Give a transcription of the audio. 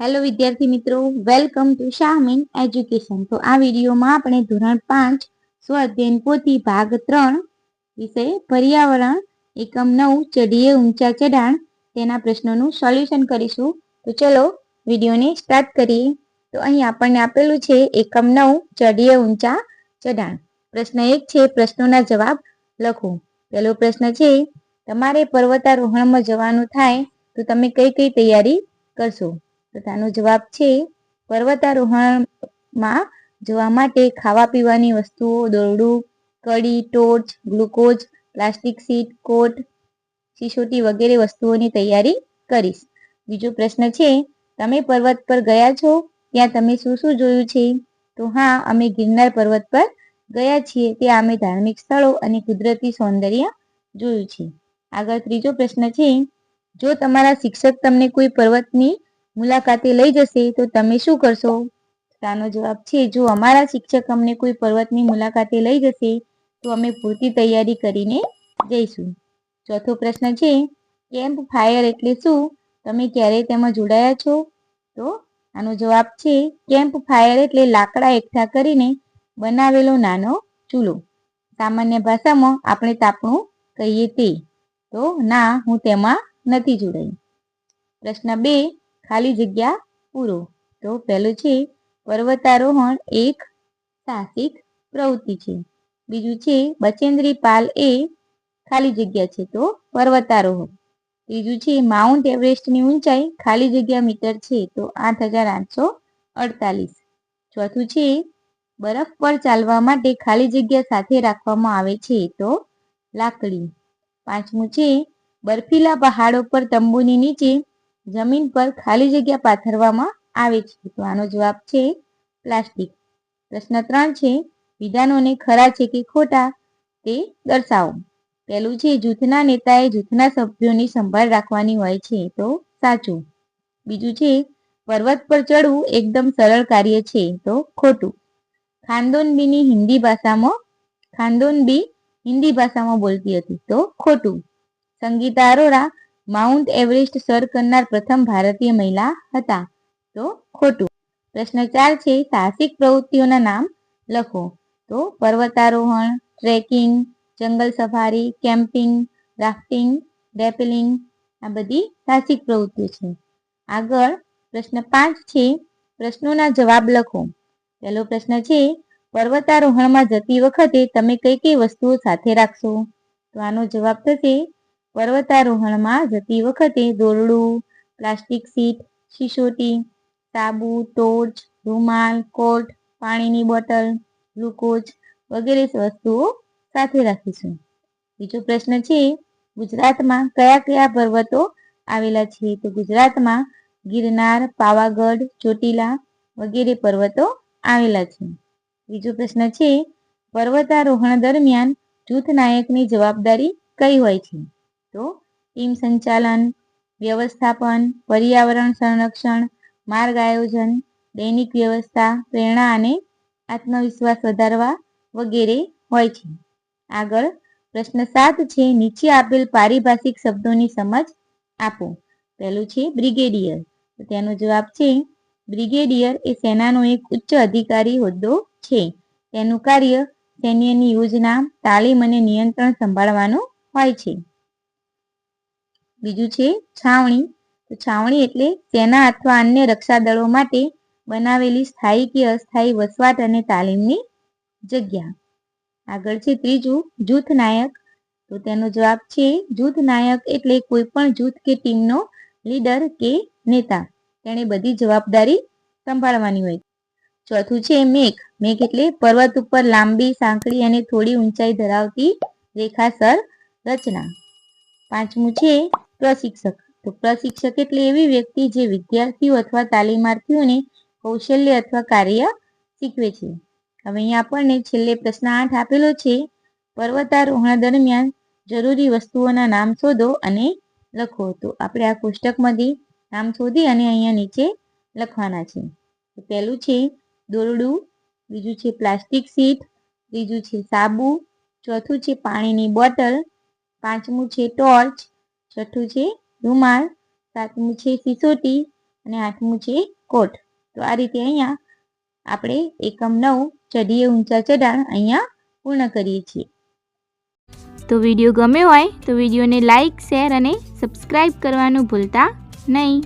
Hello વિદ્યાર્થી મિત્રો. Welcome to Shahmeen education તો આ વિડીયોમાં આપણે ધોરણ પાંચ, સ્વાધ્યાયન પોથી ભાગ ત્રણ વિષય પર્યાવરણ, એકમ નવ, ચઢીએ ઊંચા ચઢાણ તેના પ્રશ્નોનું સોલ્યુશન કરીશું. તો ચલો વિડીયોને સ્ટાર્ટ કરીએ. તો અહીં આપણને આપેલું છે એકમ નવ, ચઢીએ ઊંચા ચઢાણ. પ્રશ્ન એક છે, પ્રશ્નોના જવાબ લખો. પહેલો પ્રશ્ન છે, તમારે પર્વતારોહણમાં જવાનું થાય તો તમે કઈ કઈ તૈયારી કરશો? તો તેનો જવાબ છે પર્વતારોહણમાં જવા માટે ખાવા પીવાની વસ્તુઓ દોરડું કડી torch glucose, plastic seat, coat સિસોટી વગેરે વસ્તુઓની તૈયારી કરીશ. બીજો પ્રશ્ન છે, તમે પર્વત પર ગયા છો? ત્યાં તમે શું શું જોયું છે? તો હા, અમે ગિરનાર પર્વત પર ગયા છીએ. ત્યાં અમે ધાર્મિક સ્થળો અને કુદરતી સૌંદર્ય જોયું છે. આગળ ત્રીજો પ્રશ્ન છે, જો તમારા શિક્ષક તમને કોઈ પર્વતની મુલાકાતે લઈ જશે, તો તમે શું કરશો? આનો જવાબ છે, જો અમારા શિક્ષક અમને કોઈ પર્વતની મુલાકાતે લઈ જશે, તો અમે પૂરતી તૈયારી કરીને જઈશું. ચોથો પ્રશ્ન છે, કેમ્પ ફાયર એટલે શું? તમે ક્યારે તેમાં જોડાયા છો? તો આનો જવાબ છે, કેમ્પ ફાયર એટલે લાકડા એકઠા કરીને બનાવેલો નાનો ચૂલો. સામાન્ય ભાષામાં આપણે તાપણું કહીએ તે. તો ના, હું તેમાં નથી જોડાઈ. પ્રશ્ન બે ખાલી જગ્યા પૂરો. તો પહેલું છે, પર્વતારોહણ એક સાહસિક પ્રવૃત્તિ છે. બીજું છે, બચેન્દ્રી પાલ એ ખાલી જગ્યા છે, તો પર્વતારોહણ. ત્રીજું છે, માઉન્ટ એવરેસ્ટની ઊંચાઈ ખાલી જગ્યા મીટર છે, તો આઠ હજાર આઠસો અડતાલીસ. ચોથું છે, બરફ પર ચાલવા માટે ખાલી જગ્યા સાથે રાખવામાં આવે છે, તો લાકડી. પાંચમું છે, બર્ફીલા પહાડો પર તંબુની નીચે જમીન પર ખાલી જગ્યા પાથરવામાં આવે છે. તો આનો જવાબ છે પ્લાસ્ટિક. પ્રશ્ન ત્રણ છે, વિધાનોને ખરા છે કે ખોટા તે દર્શાવો. પહેલું છે, જૂથના નેતાએ જૂથના સભ્યોની સંભાળ રાખવાની હોય છે તો સાચું. બીજું છે, પર્વત પર ચડવું એકદમ સરળ કાર્ય છે તો ખોટું. ખાનદોનબીની હિન્દી ભાષામાં ખાનદોનબી હિન્દી ભાષામાં બોલતી હતી તો ખોટું. સંગીતા અરોરા માઉન્ટ એવરેસ્ટ સર કરનાર પ્રથમ ભારતીય મહિલા હતા. તો ખોટું. પ્રશ્ન ચાર છે, સાહસિક પ્રવૃત્તિઓના નામ લખો. તો પર્વતારોહણ, ટ્રેકિંગ, જંગલ સફારી, કેમ્પિંગ, રાફ્ટિંગ રેપેલિંગ આ બધી સાહસિક પ્રવૃત્તિઓ છે. આગળ પ્રશ્ન પાંચ છે, પ્રશ્નોના જવાબ લખો. પહેલો પ્રશ્ન છે, પર્વતારોહણમાં જતી વખતે તમે કઈ કઈ વસ્તુઓ સાથે રાખશો? તો આનો જવાબ થશે પર્વતારોહણમાં જતી વખતે દોરડું, પ્લાસ્ટિક સીટ સિસોટી સાબુ, ટોર્ચ, રૂમાલ, કોટ, પાણીની બોટલ, ગ્લુકોઝ વગેરે વસ્તુઓ સાથે રાખીશું. બીજો પ્રશ્ન છે, ગુજરાતમાં કયા કયા પર્વતો આવેલા છે? તો ગુજરાતમાં ગિરનાર, પાવાગઢ, ચોટીલા વગેરે પર્વતો આવેલા છે. બીજો પ્રશ્ન છે, પર્વતારોહણ દરમિયાન જૂથ નાયકની જવાબદારી કઈ હોય છે? તો ટીમ સંચાલન, વ્યવસ્થાપન, પર્યાવરણ સંરક્ષણ, માર્ગ આયોજન, દૈનિક વ્યવસ્થા, પ્રેરણા અને આત્મવિશ્વાસ વધારવા વગેરે હોય છે. આગળ પ્રશ્ન સાત છે, નીચે આપેલ પારિભાષિક શબ્દોની સમજ આપો. પહેલું છે બ્રિગેડિયર. તો તેનો જવાબ છે, બ્રિગેડિયર એ સેનાનો એક ઉચ્ચ અધિકારી હોદ્દો છે. તેનું કાર્ય સૈન્યની યોજના, તાલીમ અને નિયંત્રણ સંભાળવાનું હોય છે. બીજું છે છાવણી. તો છાવણી એટલે સેના અથવા અન્ય રક્ષા દળો માટે બનાવેલી સ્થાયી કે અસ્થાયી વસવાટ અને તાલીમની જગ્યા. આગળ છે ત્રીજું, જૂથ નાયક. તો તેનો જવાબ છે જૂથ નાયક એટલે કોઈ પણ જૂથ કે ટીમનો લીડર કે નેતા. તેણે બધી જવાબદારી સંભાળવાની હોય. ચોથું છે મેઘ. મેઘ એટલે પર્વત ઉપર લાંબી, સાંકડી અને થોડી ઊંચાઈ ધરાવતી રેખાસર રચના. પાંચમું છે પ્રશિક્ષક. તો પ્રશિક્ષક એટલે એવી વ્યક્તિ જે વિદ્યાર્થીઓ અથવા તાલીમાર્થીઓને કૌશલ્ય અથવા કાર્ય શીખવે છે. હવે અહીંયા આપણને છેલ્લે પ્રશ્ન આઠ આપેલો છે. પર્વતારોહણ દરમિયાન જરૂરી વસ્તુઓના નામ શોધો અને લખો. તો આપણે આ કોષ્ટકમાંથી નામ શોધી અને અહીંયા નીચે લખવાના છે. તો પહેલું છે દોરડું, બીજું છે પ્લાસ્ટિક સીટ ત્રીજું છે સાબુ, ચોથું છે પાણીની બોટલ, પાંચમું છે ટોર્ચ છઠ્ઠું છે રૂમાલ, સાતમું છે સિસોટી અને આઠમું છે કોટ. તો આ રીતે અહીંયા આપણે એકમ નવ ચઢીએ ઊંચા ચઢાણ અહીંયા પૂર્ણ કરીએ છીએ. તો વીડિયો ગમ્યો હોય તો વિડીયોને લાઇક શેર અને સબસ્ક્રાઈબ કરવાનું ભૂલતા નહીં.